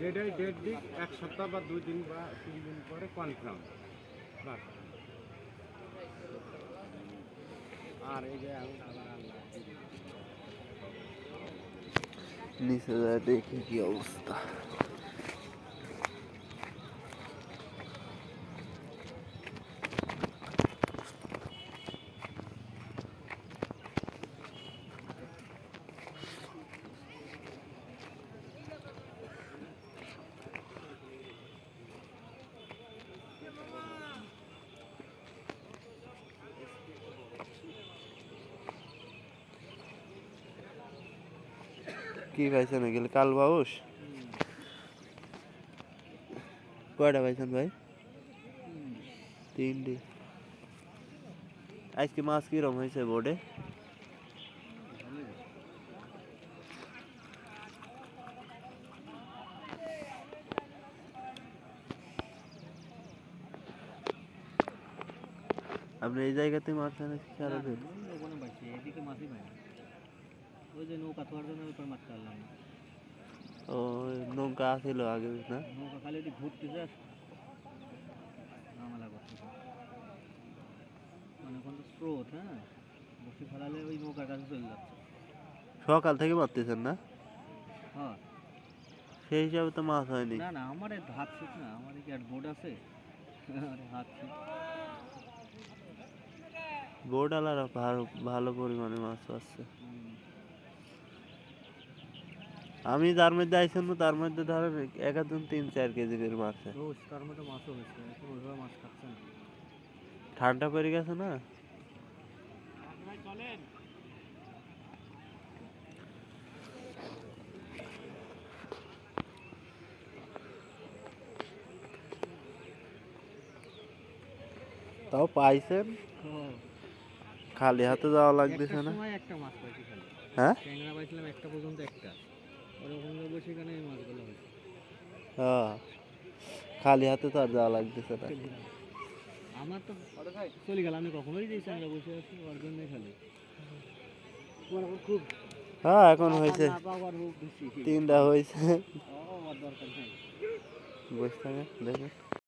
যেটাই ডেট দিক, এক সপ্তাহ বা দুই দিন বা তিন দিন পরে কনফার্ম আর এই যে আমি নিচে দেখি কি অবস্থা। কি পাইছেন এগুলো কাল বাউস? কয়টা পাইছেন ভাই? তিনটি। আজকে মাছ কিরম হয়েছে বোর্ডে? আপনি এই জায়গাতে মারছেন সারা দিন ওই যে নৌকা থাকার জন্য ওই পার মারতে পারলাম না। ও নৌকা ছিল আগে না? নৌকা খালি এদিকে ঘুরতেছে আর ঝামেলা করতেছে মানে এখন তো স্রোত হ্যাঁ? বসে ফেলালে ওই নৌকার কাছে চলে যাচ্ছে। সকাল থেকে মারতেছেন না? হ্যাঁ। সেই হিসাবে তো মাছ হয়নি। না না আমার হাত ছিট না আমার কি আর বোর্ড আছে। হাত ছিট বোর্ড আলারা ভালো ভালো পরিমাণে মাছ পাচ্ছে। আমি যার মধ্যে আইছেন না তার মধ্যে ধরেন এক একজন তিন চার কেজি করে মারছে তার মধ্যে মাছও হয়েছে এখন ওইভাবে মাছ খাচ্ছে না। ঠান্ডা পড়ে গেছে না? তাও পাইছেন? খালি হাতে যাওয়া লাগতেছে না? হ্যাঁ? একটা পর্যন্ত একটা। হ্যাঁ। খালি হাতে তো আর যাওয়া লাগতেছে না। আমার তো চলে গেল আমি কখনোই দিয়েছি আমরা বসে আছি ওর জন্যই খালি। খুব হ্যাঁ এখন হয়েছে। তিনটা হয়েছে। ও, ওর দরকার বসে থাকে দেখেন